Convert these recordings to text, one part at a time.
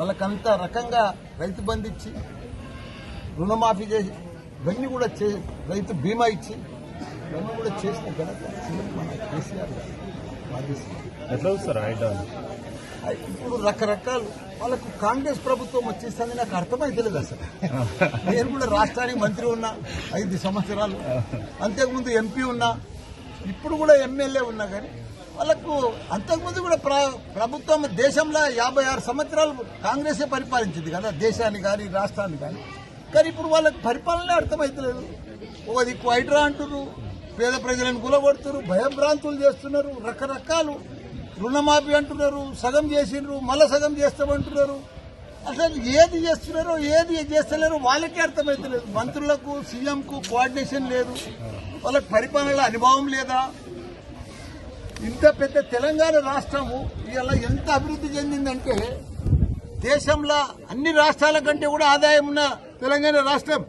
వాళ్ళకంత రకంగా రైతు బంధు ఇచ్చి రుణమాఫీ చేసి ఇవన్నీ కూడా చే రైతు బీమా ఇచ్చి ఇవన్నీ కూడా చేసిన ఘనత మన కేసీఆర్ ఎట్లా ఇప్పుడు రకరకాలు వాళ్ళకు కాంగ్రెస్ ప్రభుత్వం వచ్చేసింది నాకు అర్థమైతలేదు అసలు. నేను కూడా రాష్ట్రానికి మంత్రి ఉన్నా ఐదు సంవత్సరాలు. అంతకుముందు ఎంపీ ఉన్నా ఇప్పుడు కూడా ఎమ్మెల్యే ఉన్నా కానీ వాళ్ళకు అంతకుముందు కూడా ప్రభుత్వం దేశంలో యాభై ఆరు సంవత్సరాలు కాంగ్రెసే పరిపాలించింది కదా దేశాన్ని కానీ రాష్ట్రాన్ని కానీ కానీ ఇప్పుడు వాళ్ళకి పరిపాలనే అర్థమైతలేదు. ఒక దిక్కు హైడ్రా అంటున్నారు పేద ప్రజలను కూలగొడుతున్నారు భయభ్రాంతులు చేస్తున్నారు రకరకాలు రుణమాఫీ అంటున్నారు సగం చేసిండ్రు మళ్ళా సగం చేస్తామంటున్నారు. అసలు ఏది చేస్తున్నారో ఏది చేస్తలేరో వాళ్ళకే అర్థమవుతలేదు మంత్రులకు సీఎంకు కోఆర్డినేషన్ లేదు. వాళ్ళకి పరిపాలనలో అనుభవం లేదా? ఇంత పెద్ద తెలంగాణ రాష్ట్రము ఇవాళ ఎంత అభివృద్ధి చెందిందంటే దేశంలో అన్ని రాష్ట్రాల కంటే కూడా ఆదాయం ఉన్న తెలంగాణ రాష్ట్రం.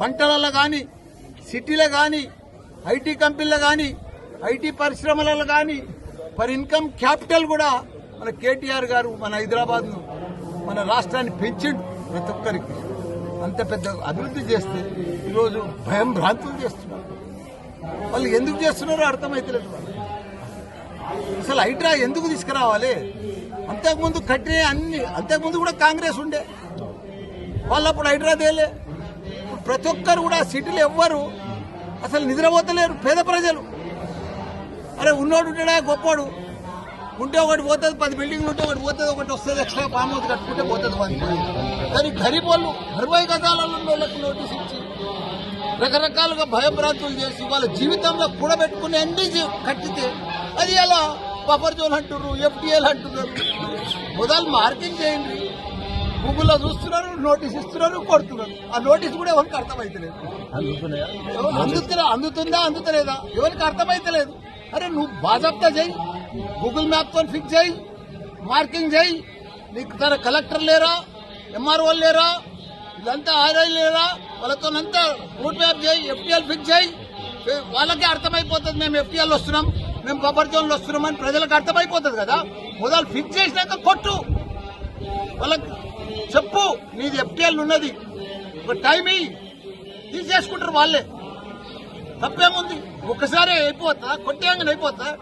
పంటలలో కానీ సిటీలో కానీ ఐటీ కంపెనీలో కానీ ఐటీ పరిశ్రమలలో కానీ పర్ ఇన్కమ్ క్యాపిటల్ కూడా మన కేటీఆర్ గారు మన హైదరాబాద్ను మన రాష్ట్రాన్ని పెంచిండు ప్రతి ఒక్కరికి. అంత పెద్ద అభివృద్ధి చేస్తే ఈరోజు భయం భ్రాంతులు చేస్తున్నారు. వాళ్ళు ఎందుకు చేస్తున్నారో అర్థమైతే లేదు అసలు హైడ్రా ఎందుకు తీసుకురావాలి? అంతకుముందు కట్టిన అన్ని అంతకుముందు కూడా కాంగ్రెస్ ఉండే. వాళ్ళు అప్పుడు హైడ్రా తేలే. ప్రతి ఒక్కరు కూడా సిటీలో ఎవ్వరు అసలు నిద్రపోతలేరు పేద ప్రజలు. అరే ఉన్నోడు ఉంటాడా గొప్పోడు. ఉంటే ఒకటి పోతుంది పది బిల్డింగ్లు ఉంటే ఒకటి పోతుంది ఒకటి వస్తుంది ఎక్స్ట్రా ఫామ్ హౌస్ కట్టుకుంటే పోతుంది పది కానీ గరీబ్ వాళ్ళు అరవై గజాలలో ఉన్న నోటీస్ ఇచ్చి రకరకాలుగా భయభ్రాంతులు చేసి వాళ్ళ జీవితంలో కూడబెట్టుకుని అన్ని కట్టితే అది ఎలా? బఫర్ జోన్ అంటున్నారు ఎఫ్టీఎల్ అంటున్నారు మొదలు మార్కింగ్ చేయండి. గూగుల్లో చూస్తున్నారు నోటీస్ ఇస్తున్నారు కొడుతున్నారు. ఆ నోటీస్ కూడా ఎవరికి అర్థమైతలేదు. అందుతున్నా అందుతుందా అందుతలేదా? ఎవరికి అర్థమైతలేదు. అరే నువ్వు బాజాబ్తా చేయి. గూగుల్ మ్యాప్తో ఫిక్స్ చేయి. మార్కింగ్ చేయి. నీకు తన కలెక్టర్ లేరా? ఎంఆర్ఓ లేరా? ఇదంతా ఆదాయం లేదా? వాళ్ళతో వాళ్ళతోనంతా రూట్ మ్యాప్ చేయి ఎఫ్టీఎల్ ఫిక్స్ చేయి. వాళ్ళకే అర్థమైపోతుంది మేము ఎఫ్టీఎల్ వస్తున్నాం మేము బొబ్బర్ జోన్లు వస్తున్నాం అని ప్రజలకు అర్థమైపోతుంది కదా? మొదలు ఫిక్స్ చేసినాక కొట్టు. వాళ్ళకి చెప్పు నీది ఎఫ్టీఎల్ ఉన్నది. ఒక టైం ఇయ్యి. తీసేసుకుంటారు వాళ్ళే. తప్పేముంది? ఒక్కసారి అయిపోతా కొట్టేయంగానే అయిపోతా.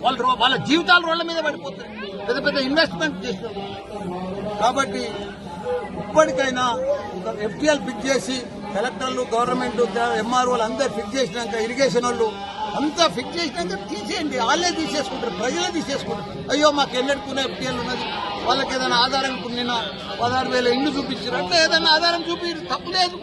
వాళ్ళ రో- వాళ్ళ జీవితాలు రోడ్ల మీద పడిపోతాయి. పెద్ద పెద్ద ఇన్వెస్ట్మెంట్ చేసినారు. కాబట్టి ఇప్పటికైనా ఎఫ్టీఎల్ ఫిక్స్ చేసి కలెక్టర్లు గవర్నమెంట్ ఎంఆర్ఓలు అందరు ఫిక్స్ చేసినాక ఇరిగేషన్ వాళ్ళు అంతా ఫిక్స్ చేసినాక తీసేయండి. వాళ్ళే తీసేసుకుంటారు ప్రజలే తీసేసుకుంటారు. అయ్యో మాకు ఎన్నెడుకునే ఎఫ్టీఎల్ ఉన్నది. వాళ్ళకి ఏదైనా ఆధారం నిన్న పదహారు వేల ఇండ్లు చూపించారు అంటే ఏదైనా ఆధారం చూపి తప్పు లేదు.